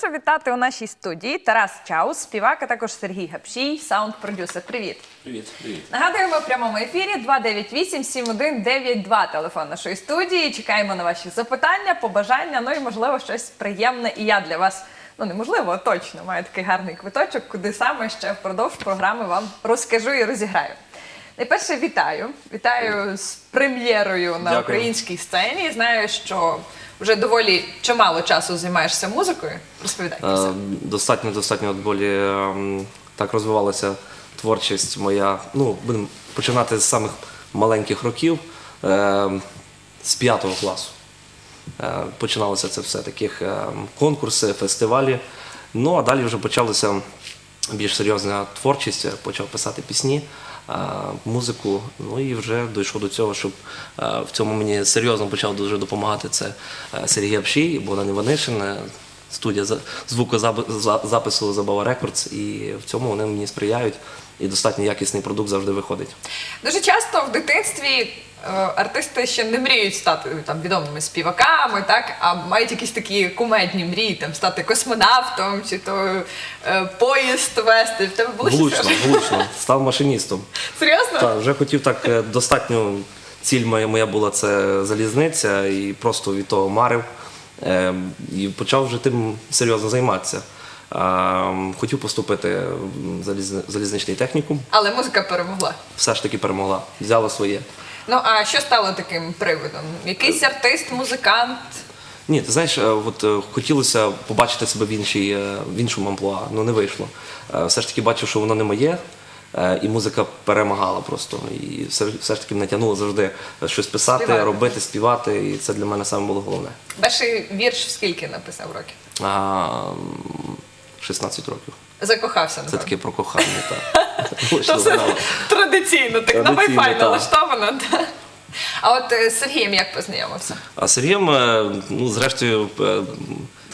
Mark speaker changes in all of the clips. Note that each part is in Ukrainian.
Speaker 1: Прошу вітати у нашій студії Тарас Чаус, співак, а також Сергій Гапшій, саунд-продюсер. Привіт!
Speaker 2: Привіт, привіт.
Speaker 1: Нагадуємо в прямому ефірі 298-7192 телефон нашої студії. Чекаємо на ваші запитання, побажання, ну і можливо щось приємне. І я для вас, ну неможливо, а точно маю такий гарний квиточок, куди саме ще впродовж програми вам розкажу і розіграю. Найперше вітаю. Вітаю з прем'єрою на
Speaker 2: Дякую.
Speaker 1: українській сцені. Знаю, що вже доволі чимало часу займаєшся музикою. Розповідай про
Speaker 2: Е. Достатньо, достатньо доволі ем, так розвивалася творчість моя. Ну, будемо починати з самих маленьких років, ем, з п'ятого класу. Е, Починалося це все таких ем, конкурси, фестивалі. Ну а далі вже почалася більш серйозна творчість. Почав писати пісні, е, музику. Ну і вже дійшов до цього, щоб е, в цьому мені серйозно почав дуже допомагати. Це е, Сергій Апшій, Богдан Іванишин, е, студія за- звукозапису Забава Рекордс. І в цьому вони мені сприяють. І достатньо якісний продукт завжди виходить.
Speaker 1: Дуже часто в дитинстві е, артисти ще не мріють стати там відомими співаками, так а мають якісь такі кумедні мрії, там стати космонавтом чи то е, поїзд вести. В тебе було
Speaker 2: Влучно, влучно. Став машиністом.
Speaker 1: Серйозно?
Speaker 2: Так, вже хотів так е, достатньо. Ціль моя, моя була це залізниця, і просто від того марив. Е, І почав вже тим серйозно займатися. Е, Хотів поступити в залізничний технікум,
Speaker 1: Але музика перемогла.
Speaker 2: все ж таки перемогла, взяла своє.
Speaker 1: Ну а що стало таким приводом? Якийсь артист, музикант?
Speaker 2: Ні, ти знаєш, е, от е, хотілося побачити себе в, іншій, е, в іншому амплуа, але не вийшло. Е, Все ж таки бачив, що воно не моє, е, і музика перемагала просто. І все, все ж таки мене тягнуло завжди щось писати,
Speaker 1: Співати.
Speaker 2: робити, співати, і це для мене саме було головне.
Speaker 1: Перший вірш скільки написав років?
Speaker 2: А, 16 років.
Speaker 1: Закохався
Speaker 2: Це таке про кохання. так.
Speaker 1: То все традиційно, так на Wi-Fi налаштовано. А от е, з Сергієм як познайомився?
Speaker 2: А Сергієм, е, ну, зрештою, е,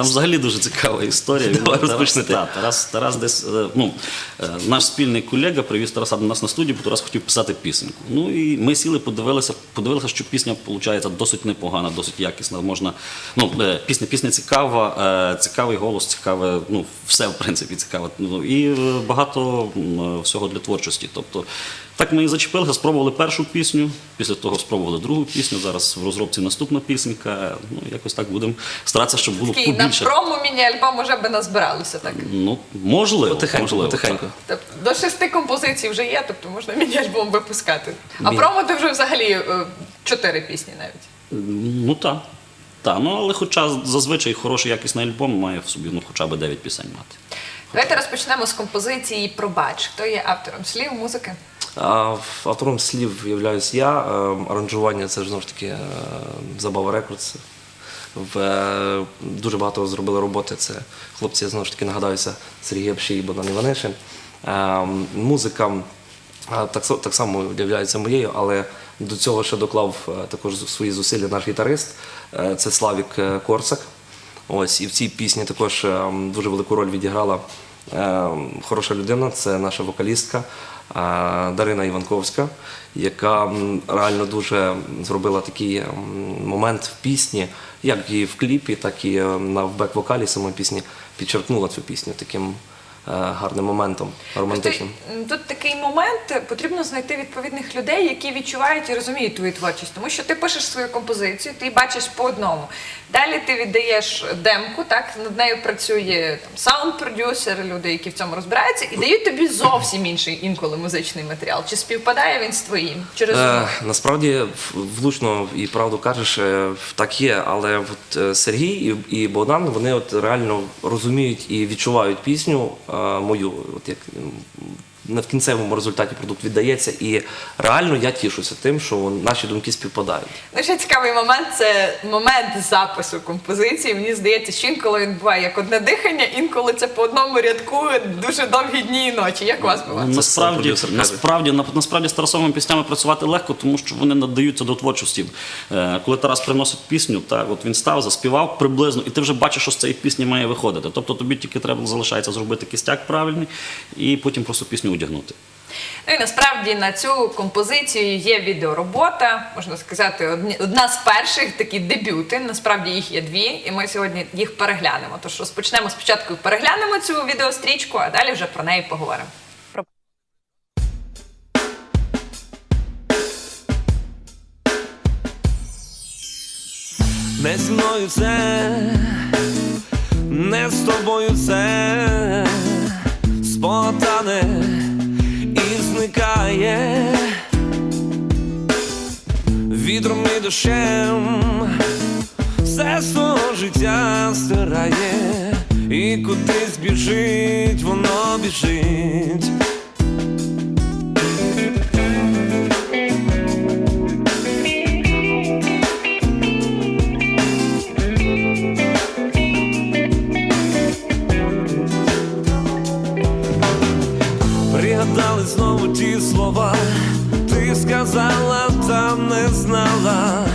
Speaker 3: Там взагалі дуже цікава історія.
Speaker 2: Давай
Speaker 3: Тарас-
Speaker 2: розпочнете.
Speaker 3: та, Тарас, Тарас десь, е, ну, е, наш спільний колега привіз Тараса до нас на студію, бо Тарас хотів писати пісеньку. Ну і ми сіли, подивилися, подивилися, що пісня виходить досить непогана, досить якісна. Можна, ну, е, пісня, пісня цікава, цікавий голос, цікаве, ну, все в принципі цікаве. Ну, і багато всього для творчості. Тобто, так ми і зачепилися, спробували першу пісню, після того спробували другу пісню. Зараз в розробці наступна пісенька. Ну, якось так будемо старатися, щоб було
Speaker 1: Такий на промо міні-альбом уже би назбиралося так.
Speaker 3: Ну, можливо,
Speaker 2: потихеньку,
Speaker 3: можливо,
Speaker 2: потихеньку.
Speaker 3: так.
Speaker 1: Тобто до шести композицій вже є, тобто можна міні-альбом випускати. А
Speaker 2: Мі-
Speaker 1: промо ти вже взагалі е, чотири пісні навіть.
Speaker 3: Ну так. Так, ну але хоча зазвичай хороший якісний альбом має в собі ну, хоча б 9 пісень мати.
Speaker 1: Давайте розпочнемо з композиції Пробач. Хто є автором слів, музики?
Speaker 2: Автором слів являюсь я. е, Аранжування це ж знову ж таки е, Забава Рекордс. В, е, дуже багато зробили роботи. Це хлопці, я знову ж таки нагадаюся, Сергій Апшій і Богдан Іванишин. Е, Музика е, так, так само являється моєю, але до цього ще доклав також свої зусилля наш гітарист. Це Славік Корсак. Ось і в цій пісні також е, дуже велику роль відіграла хороша людина, це наша вокалістка е, Дарина Іванковська, яка реально дуже зробила такий момент в пісні, як і в кліпі, так і е, на бек-вокалі самої пісні підчеркнула цю пісню таким е, гарним моментом, романтичним.
Speaker 1: Ти- Тут такий момент, потрібно знайти відповідних людей, які відчувають і розуміють твою творчість. Тому що ти пишеш свою композицію, ти її бачиш по одному. Далі ти віддаєш демку, так над нею працює там саунд-продюсер, люди, які в цьому розбираються, і дають тобі зовсім інший інколи музичний матеріал. Чи співпадає він з твоїм? Чи
Speaker 2: Е, насправді влучно і правду кажеш, е, так є. Але от е, Сергій і, Богдан вони от реально розуміють і відчувають пісню е, мою, от як м, на в кінцевому результаті продукт віддається. І реально я тішуся тим, що наші думки співпадають.
Speaker 1: Ну, ще цікавий момент це момент запису композиції. Мені здається, що інколи він буває як одне дихання, інколи це по одному рядку дуже довгі дні і ночі. Як у вас буває?
Speaker 3: Ну,
Speaker 2: Це
Speaker 3: насправді, насправді, на- насправді з Тарасовими піснями працювати легко, тому що вони надаються до творчості. Е, Коли Тарас приносить пісню, так, от він став, заспівав приблизно, і ти вже бачиш, що з цієї пісні має виходити. Тобто тобі тільки треба залишається зробити кістяк правильний і потім просто пісню одягнути.
Speaker 1: Ну і насправді на цю композицію є відеоробота, можна сказати, одні- одна з перших такі дебюти. Насправді їх є дві, і ми сьогодні їх переглянемо. Тож розпочнемо спочатку переглянемо цю відеострічку, а далі вже про неї поговоримо.
Speaker 2: Не зі мною це, не з тобою це спотане зникає вітром і дощем, все свого життя стирає, і кудись біжить, воно біжить. Ти сказала, та не знала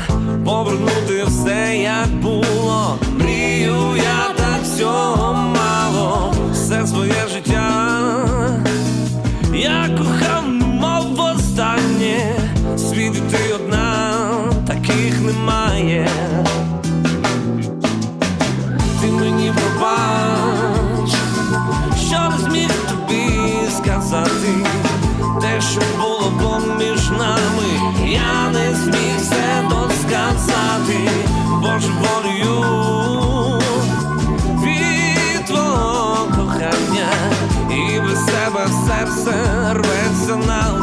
Speaker 2: повернути все, як було. Мрію я так всього мало, все своє життя. Я кохав, мов востаннє, світі ти одна, таких немає. Ти мені пробач, що не зміг тобі сказати, те, що було поміж нами, я не зміг все досказати, ж волею від твого кохання, і без себе серце рветься на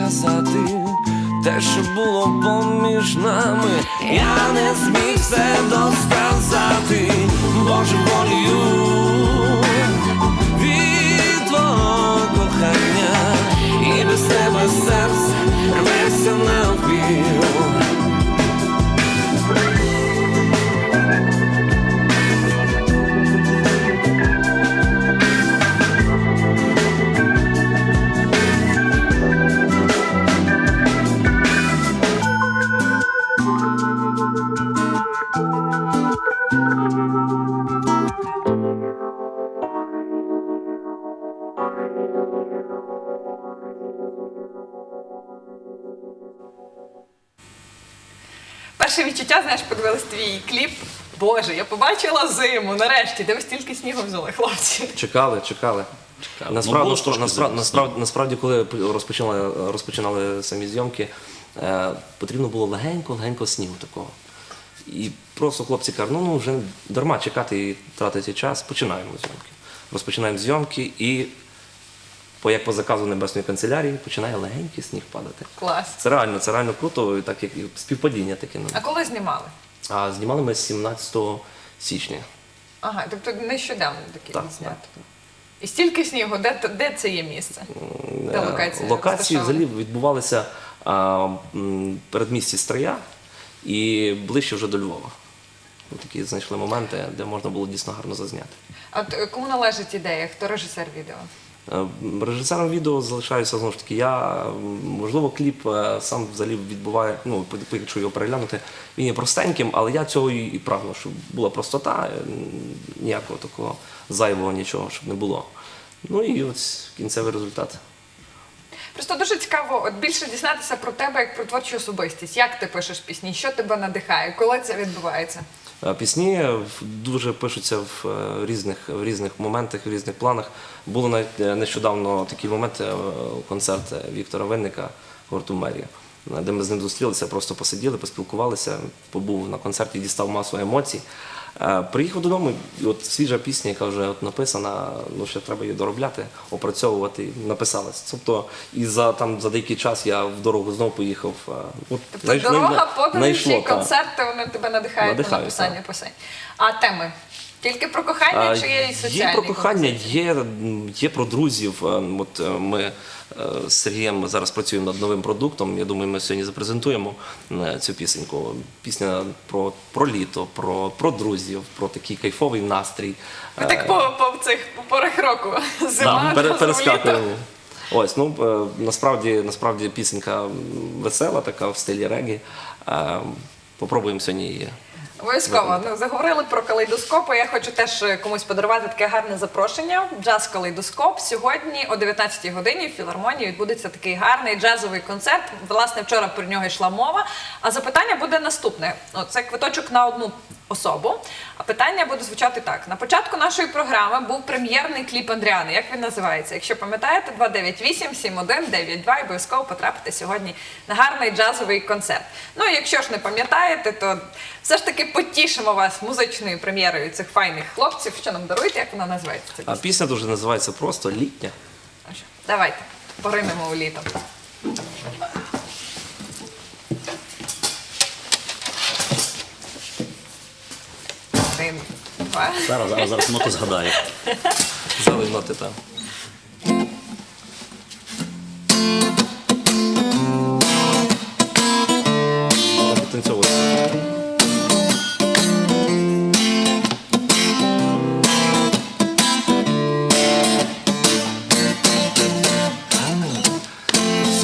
Speaker 2: сказати, те, що було поміж нами, я не зміг все досказати, Боже волею від твого кохання, і без тебе серце рветься на
Speaker 1: подивилась твій кліп. Боже, я побачила зиму. Нарешті, де ви стільки снігу взяли, хлопці.
Speaker 4: Чекали, чекали.
Speaker 3: Ну,
Speaker 4: Насправді,
Speaker 3: було
Speaker 4: насправді, насправді, насправді, коли розпочинали, розпочинали самі зйомки, е, потрібно було легенько-легенько снігу такого. І просто хлопці кажуть, ну, ну вже дарма чекати і тратити час, починаємо зйомки. Розпочинаємо зйомки і, по, як по заказу Небесної канцелярії, починає легенький сніг падати.
Speaker 1: Клас.
Speaker 4: Це реально, це реально круто, і так як і співпадіння таке. ну.
Speaker 1: А коли знімали?
Speaker 4: А знімали ми 17 січня.
Speaker 1: Ага, тобто нещодавно такий
Speaker 4: Так,
Speaker 1: відзнято. І стільки снігу, де, де це є місце? Де
Speaker 4: Е,
Speaker 1: локація?
Speaker 4: Локації
Speaker 1: розташована?
Speaker 4: взагалі відбувалися а, м, передмісті Стрия і ближче вже до Львова. Ми Такі знайшли моменти, де можна було дійсно гарно зазняти.
Speaker 1: А от, е, кому належить ідея? Хто режисер відео?
Speaker 4: Е, Режисером відео залишаюся знову ж таки. Я можливо кліп е, сам взагалі відбуває. Ну, якщо його переглянути, він є простеньким, але я цього і і прагну, щоб була простота, е, ніякого такого зайвого нічого, щоб не було. Ну і ось кінцевий результат.
Speaker 1: Просто дуже цікаво от більше дізнатися про тебе як про творчу особистість. Як ти пишеш пісні? Що тебе надихає? Коли це відбувається?
Speaker 4: Е, Пісні дуже пишуться в е, різних, в різних моментах, в різних планах. Було навіть е, нещодавно такий момент, концерт Віктора Винника гурту Мерія, де ми з ним зустрілися, просто посиділи, поспілкувалися, побув на концерті, дістав масу емоцій. Е, Приїхав додому, і от свіжа пісня, яка вже от написана, ну ще треба її доробляти, опрацьовувати, написалась. Тобто, і за там за деякий час я в дорогу знову поїхав. е, От,
Speaker 1: Тобто
Speaker 4: знайш-
Speaker 1: дорога, подорожі,
Speaker 4: знайшло,
Speaker 1: концерти вони тебе надихають на
Speaker 4: написання
Speaker 1: написання пісень. А теми? Тільки про кохання чи є і соціальні?
Speaker 4: Є про кохання, є, є про друзів. Е, От е, ми е, з Сергієм зараз працюємо над новим продуктом. Я думаю, ми сьогодні запрезентуємо цю пісеньку. Пісня про, про літо, про, про друзів, про такий кайфовий настрій.
Speaker 1: Ви так по, по цих порах року. Зима, разом
Speaker 4: перескакуємо. Ось, ну насправді, насправді пісенька весела, така в стилі регі. Попробуємо сьогодні її.
Speaker 1: Обов'язково. Ну, заговорили про калейдоскопи. Я хочу теж е, комусь подарувати таке гарне запрошення. Джаз калейдоскоп. Сьогодні о 19-й годині в філармонії відбудеться такий гарний джазовий концерт. Власне, вчора про нього йшла мова. А запитання буде наступне: О, це квиточок на одну особу. А питання буде звучати так: на початку нашої програми був прем'єрний кліп Андріани. Як він називається? Якщо пам'ятаєте, 298 7192 і обов'язково потрапите сьогодні на гарний джазовий концерт. Ну і якщо ж не пам'ятаєте, то все ж таки потішимо вас музичною прем'єрою цих файних хлопців. Що нам даруєте? Як вона називається?
Speaker 4: А
Speaker 1: пісня?
Speaker 4: дуже називається просто літня.
Speaker 1: Давайте поринемо у літо. Один, два.
Speaker 3: Зараз, зараз, зараз моту згадає.
Speaker 4: Взяли ноти там. Підтанцьовувати.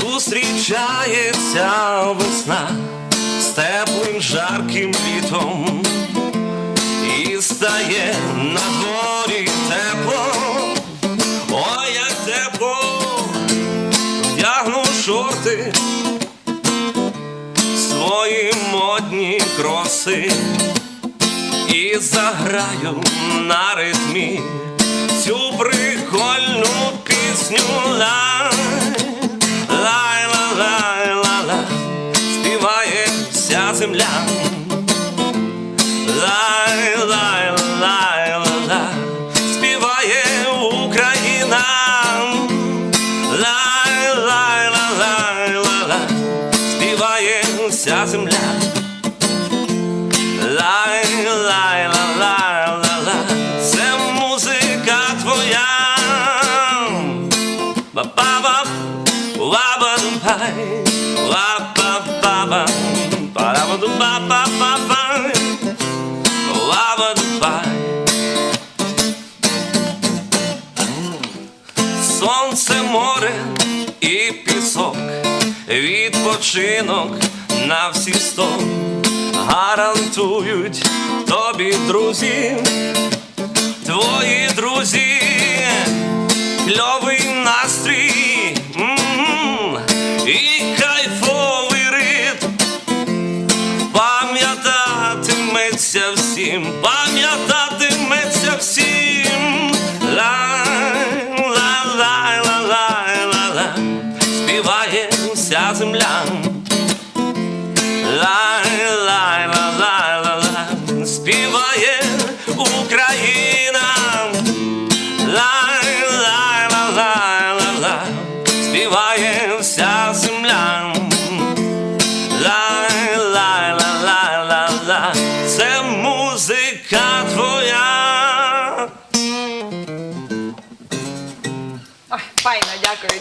Speaker 2: Зустрічається весна з теплим жарким літом стає на дворі тепло, ой, як тепло, вдягну шорти, свої модні кроси і заграю на ритмі цю прикольну пісню вся земля. Лай, лай, ла, лай, ла, ла, це музика твоя. Ба-ба-ба, ла-ба-дум-пай, ла-ба-ба-ба, па-ла-ба-дум-ба-ба-ба-ба, ла-ба-дум-пай. Сонце, море і пісок, відпочинок на всі сто. Гарантують тобі, друзі, твої друзі, кльовий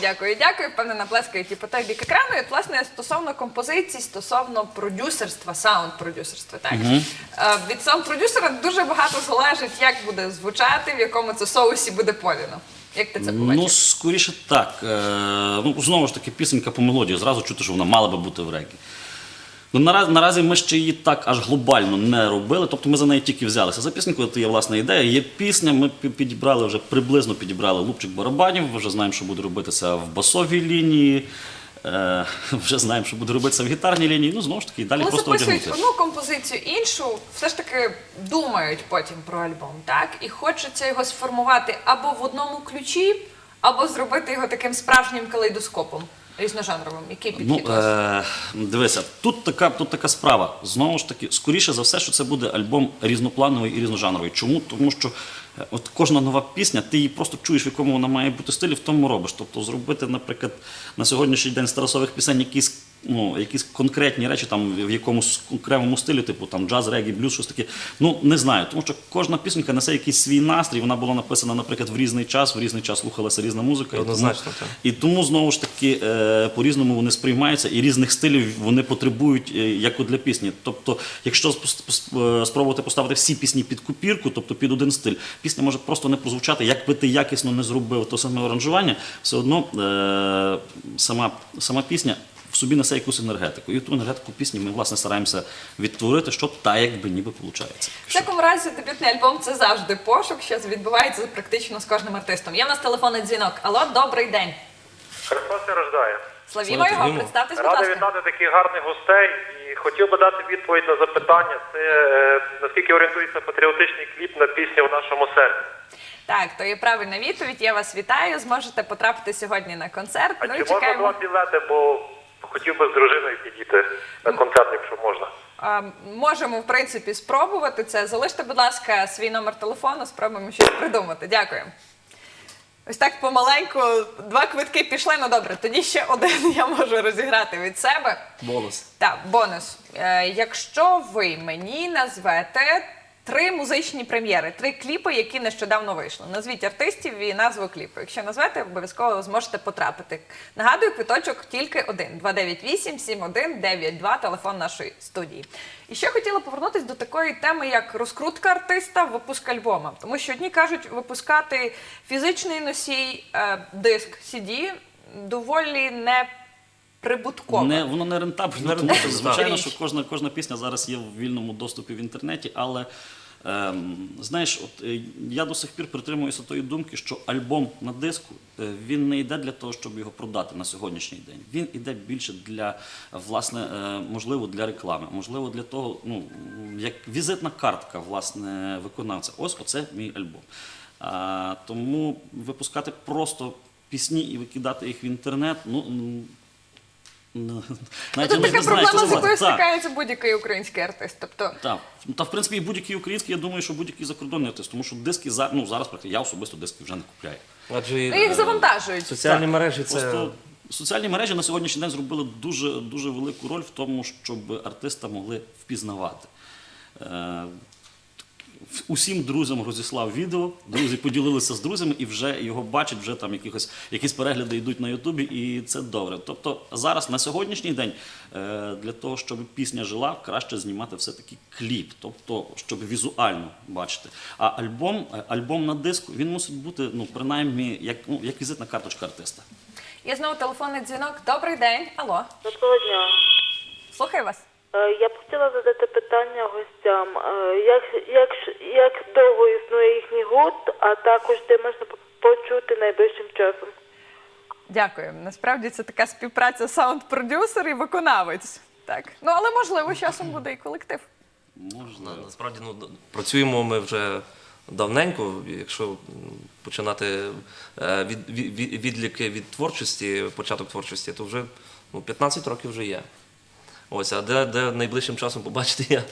Speaker 1: Дякую, дякую. Впевнена, плескають і по той бік екрану. І, от, власне, стосовно композицій, стосовно продюсерства, саунд-продюсерства. Так. Е, Від саунд-продюсера дуже багато залежить, як буде звучати, в якому це соусі буде подано. Як ти це побачив?
Speaker 3: Ну, скоріше так. Е, ну, знову ж таки, пісенька по мелодії. Зразу чути, що вона мала би бути в регі. Ну, наразі, наразі ми ще її так аж глобально не робили, тобто ми за неї тільки взялися. За пісеньку це є власна ідея, є пісня, ми підібрали вже приблизно підібрали лупчик барабанів, вже знаємо, що буде робитися в басовій лінії, е, вже знаємо, що буде робитися в гітарній лінії. Ну, знову ж таки, і далі
Speaker 1: Коли
Speaker 3: просто
Speaker 1: записують
Speaker 3: одягнути.
Speaker 1: одну композицію, іншу, все ж таки думають потім про альбом, так? І хочеться його сформувати або в одному ключі, або зробити його таким справжнім калейдоскопом різножанровим. Який
Speaker 3: Ну,
Speaker 1: підхід? Ну,
Speaker 3: е, дивися, тут така, тут така справа. Знову ж таки, скоріше за все, що це буде альбом різноплановий і різножанровий. Чому? Тому що е, от кожна нова пісня, ти її просто чуєш, в якому вона має бути стилі, в тому робиш. Тобто зробити, наприклад, на сьогоднішній день старосових пісень якісь. Ну, якісь конкретні речі там в якомусь окремому стилі, типу там джаз, регі, блюз, щось таке. Ну не знаю, тому що кожна пісенька несе якийсь свій настрій. Вона була написана, наприклад, в різний час, в різний час слухалася різна музика. і тому-
Speaker 4: Однозначно, так.
Speaker 3: і тому знову ж таки е, по-різному вони сприймаються, і різних стилів вони потребують е, як для пісні. Тобто, якщо е, спробувати поставити всі пісні під купірку, тобто під один стиль, пісня може просто не прозвучати, як би ти якісно не зробив то саме аранжування, все одно е, сама, сама пісня. В собі несе якусь енергетику. І ту енергетику пісні ми власне стараємося відтворити, що та якби ніби виходить.
Speaker 1: В всякому разі, дебютний альбом це завжди пошук, що відбувається практично з кожним артистом. Є в нас телефонний дзвінок. Алло, добрий день.
Speaker 5: Христос не рождає.
Speaker 1: Славімо його, представтесь, будь
Speaker 5: Радий
Speaker 1: ласка.
Speaker 5: вітати таких гарних гостей і хотів би дати відповідь на запитання. Це е, наскільки орієнтується патріотичний кліп на пісню в нашому серці.
Speaker 1: Так, то є правильна відповідь. Я вас вітаю. Зможете потрапити сьогодні на концерт.
Speaker 5: А
Speaker 1: ну
Speaker 5: чи можна
Speaker 1: чекаємо.
Speaker 5: два білети, бо хотів би з дружиною підійти на концерт, якщо можна.
Speaker 1: А, можемо, в принципі, спробувати це. Залиште, будь ласка, свій номер телефону, спробуємо щось придумати. Дякую. Ось так помаленьку, два квитки пішли. Ну добре, тоді ще один я можу розіграти від себе.
Speaker 4: Бонус.
Speaker 1: Так, бонус. Е, якщо ви мені назвете три музичні прем'єри, три кліпи, які нещодавно вийшли. Назвіть артистів і назву кліпу. Якщо назвете, обов'язково зможете потрапити. Нагадую, квиточок тільки один: 298 7192 телефон нашої студії. І ще хотіла повернутися до такої теми, як розкрутка артиста, випуск альбома. Тому що одні кажуть, випускати фізичний носій, е, диск CD доволі не прибутково.
Speaker 3: Не, воно не рентабельно,
Speaker 4: Не
Speaker 3: тому що звичайно, що кожна, кожна пісня зараз є в вільному доступі в інтернеті, але ем, знаєш, от е, я до сих пір притримуюся тої думки, що альбом на диску е, він не йде для того, щоб його продати на сьогоднішній день. Він іде більше для власне, е, можливо, для реклами, можливо, для того, ну як візитна картка власне виконавця. Ось оце мій альбом. А, тому випускати просто пісні і викидати їх в інтернет, ну. М, Ну, навіть
Speaker 1: Це
Speaker 3: я
Speaker 1: така
Speaker 3: не знаю,
Speaker 1: проблема, з якою
Speaker 3: сказати. Так,
Speaker 1: стикається будь-який український артист. Тобто,
Speaker 3: так. Ну, Та в принципі і будь-який український, я думаю, що будь-який закордонний артист, тому що диски за ну зараз практично я особисто диски вже не купляю.
Speaker 4: Адже
Speaker 1: ну, їх
Speaker 4: е,
Speaker 1: завантажують.
Speaker 4: соціальні
Speaker 3: Так,
Speaker 4: мережі це
Speaker 3: Просто соціальні мережі на сьогоднішній день зробили дуже дуже велику роль в тому, щоб артиста могли впізнавати. Е, Усім друзям розіслав відео, друзі поділилися з друзями і вже його бачать, вже там якихось якісь перегляди йдуть на Ютубі, і це добре. Тобто зараз на сьогоднішній день е, для того, щоб пісня жила, краще знімати все-таки кліп, тобто щоб візуально бачити. А альбом, е, альбом на диску він мусить бути ну принаймні як ну як візитна карточка артиста.
Speaker 1: Є знову телефонний дзвінок. Добрий день. Алло,
Speaker 6: Доброго дня.
Speaker 1: слухаю вас.
Speaker 6: Е, Я б хотіла задати питання гостям. Е, Як, як, ж- як довго існує їхній гурт, а також де можна почути найближчим часом?
Speaker 1: Дякую. Насправді це така співпраця саунд-продюсер і виконавець. Так. Ну але можливо, з часом буде і колектив.
Speaker 3: Можна.
Speaker 4: Насправді ну, працюємо ми вже давненько, якщо починати е, від, від, від- відліки від творчості, початок творчості, то вже ну, 15 років вже є. Ось, а де, де найближчим часом побачити, я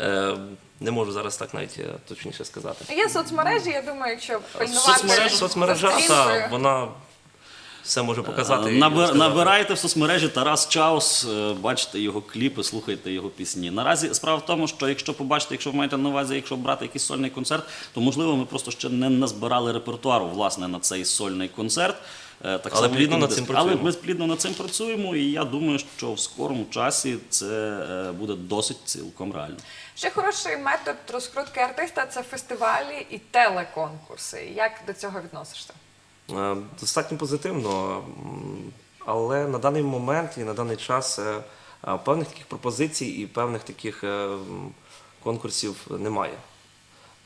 Speaker 4: е, не можу зараз так навіть е, точніше сказати.
Speaker 1: Є соцмережі, я думаю, якщо пильнувати
Speaker 4: Соцмережа, соцмережа та, вона все може показати. і
Speaker 3: Набир,
Speaker 4: розказати.
Speaker 3: набирайте в соцмережі Тарас Чаус, е, бачите його кліпи, слухайте його пісні. Наразі справа в тому, що якщо побачите, якщо ви маєте на увазі, якщо брати якийсь сольний концерт, то можливо ми просто ще не назбирали репертуару власне на цей сольний концерт. Е, Так
Speaker 4: Але
Speaker 3: само,
Speaker 4: плідно над цим
Speaker 3: диску. Але ми плідно над цим працюємо, і я думаю, що в скорому часі це е, буде досить цілком реально.
Speaker 1: Ще хороший метод розкрутки артиста це фестивалі і телеконкурси. Як до цього відносишся?
Speaker 4: Е, Достатньо позитивно, але на даний момент і на даний час певних таких пропозицій і певних таких конкурсів немає.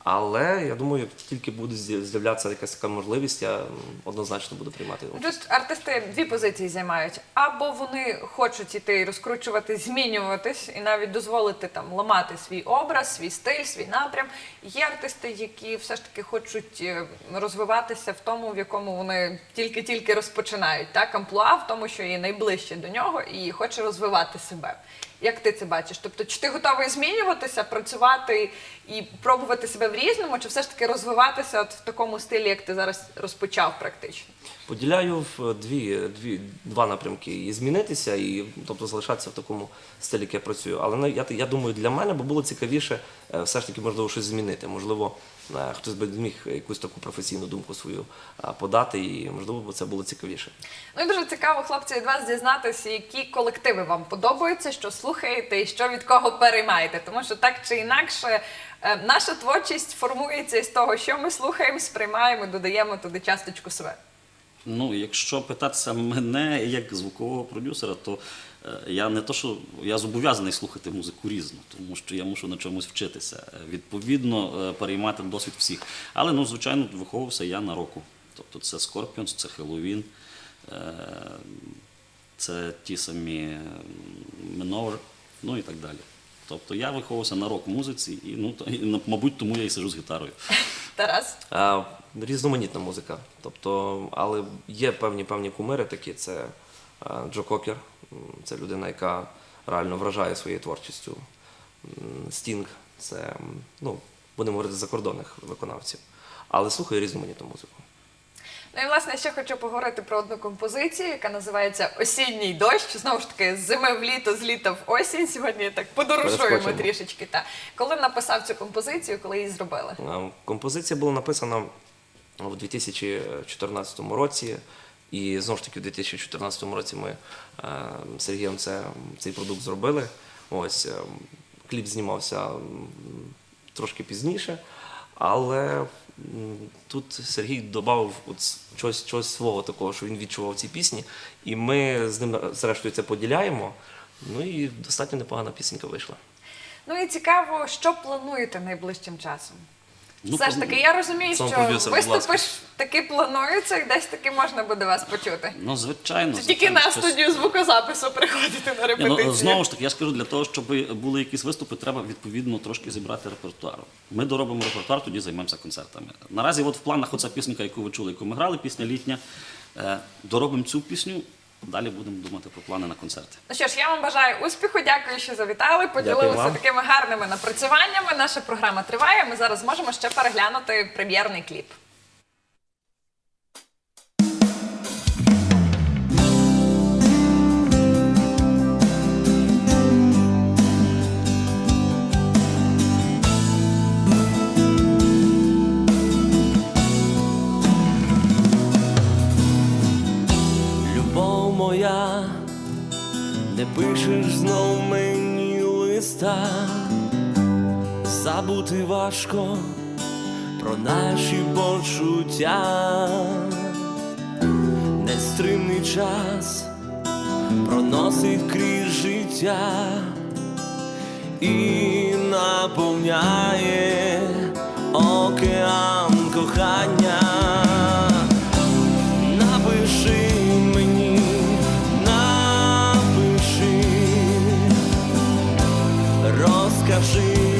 Speaker 4: Але я думаю, як тільки буде з'являтися якась така можливість, я однозначно буду приймати участь.
Speaker 1: Тут артисти дві позиції займають. Або вони хочуть іти розкручувати, змінюватись і навіть дозволити там ламати свій образ, свій стиль, свій напрям. Є артисти, які все ж таки хочуть е, розвиватися в тому, в якому вони тільки-тільки розпочинають. Так, амплуа в тому, що є найближче до нього, і хоче розвивати себе. Як ти це бачиш? Тобто, чи ти готовий змінюватися, працювати і пробувати себе в різному, чи все ж таки розвиватися от в такому стилі, як ти зараз розпочав практично?
Speaker 4: Поділяю в дві, дві, два напрямки: і змінитися, і тобто залишатися в такому стилі, як я працюю. Але я, я думаю, для мене би було цікавіше е, все ж таки можливо щось змінити. Можливо, е, хтось би зміг якусь таку професійну думку свою е, подати, і можливо б це було цікавіше.
Speaker 1: Ну і дуже цікаво, хлопці, від вас дізнатися, які колективи вам подобаються, що слухаєте і що від кого переймаєте. Тому що так чи інакше, е, наша творчість формується із того, що ми слухаємо, сприймаємо, додаємо туди часточку себе.
Speaker 3: Ну, якщо питатися мене як звукового продюсера, то е, я не то, що я зобов'язаний слухати музику різну, тому що я мушу на чомусь вчитися. Е, Відповідно, е, переймати досвід всіх. Але ну, звичайно, виховувався я на року. Тобто це Scorpions, це Хеллоуін, це ті самі Меновер, ну і так далі. Тобто я виховувався на рок-музиці, і, ну, то- і, мабуть, тому я і сижу з гітарою.
Speaker 1: Тарас.
Speaker 4: Е, Різноманітна музика. Тобто, але є певні певні кумири такі. Це Джо Кокер, це людина, яка реально вражає своєю творчістю. Стінг, це, ну, будемо говорити, закордонних виконавців. Але слухаю різноманітну музику.
Speaker 1: Ну і власне ще хочу поговорити про одну композицію, яка називається Осінній дощ. Знову ж таки, з зими в літо, з літа в осінь. Сьогодні так подорожуємо
Speaker 4: Перескочимо.
Speaker 1: трішечки. Та коли написав цю композицію, коли її зробили?
Speaker 4: Е, Композиція була написана у 2014 році. І знову ж таки, у 2014 році ми е, з Сергієм це, цей продукт зробили. Ось е, кліп знімався м, трошки пізніше, але тут Сергій додав от чогось, чогось свого такого, що він відчував ці пісні. І ми з ним зрештою це поділяємо. Ну і достатньо непогана пісенька вийшла.
Speaker 1: Ну і цікаво, що плануєте найближчим часом?
Speaker 3: Ну,
Speaker 1: Все ж таки, я розумію,
Speaker 4: Сам
Speaker 1: що
Speaker 4: продюсер, будь
Speaker 1: виступи
Speaker 4: ласка.
Speaker 1: ж таки плануються, і десь таки можна буде вас почути.
Speaker 3: Ну, звичайно.
Speaker 1: Це тільки
Speaker 3: звичайно,
Speaker 1: на
Speaker 3: щось-
Speaker 1: студію звукозапису приходити на
Speaker 3: Ні,
Speaker 1: репетицію.
Speaker 3: ну, знову ж таки, я скажу, для того, щоб були якісь виступи, треба відповідно трошки зібрати репертуар. Ми доробимо репертуар, тоді займемося концертами. Наразі, от в планах оця пісенька, яку ви чули, яку ми грали, пісня літня. Е, Доробимо цю пісню, далі будемо думати про плани на концерти.
Speaker 1: Ну що ж, я вам бажаю успіху, дякую, що завітали. Поділилися такими гарними напрацюваннями. Наша програма триває. Ми зараз зможемо ще переглянути прем'єрний кліп.
Speaker 2: Не пишеш знов мені листа, забути важко про наші почуття, нестримний час проносить крізь життя і наповняє океан кохання. energia.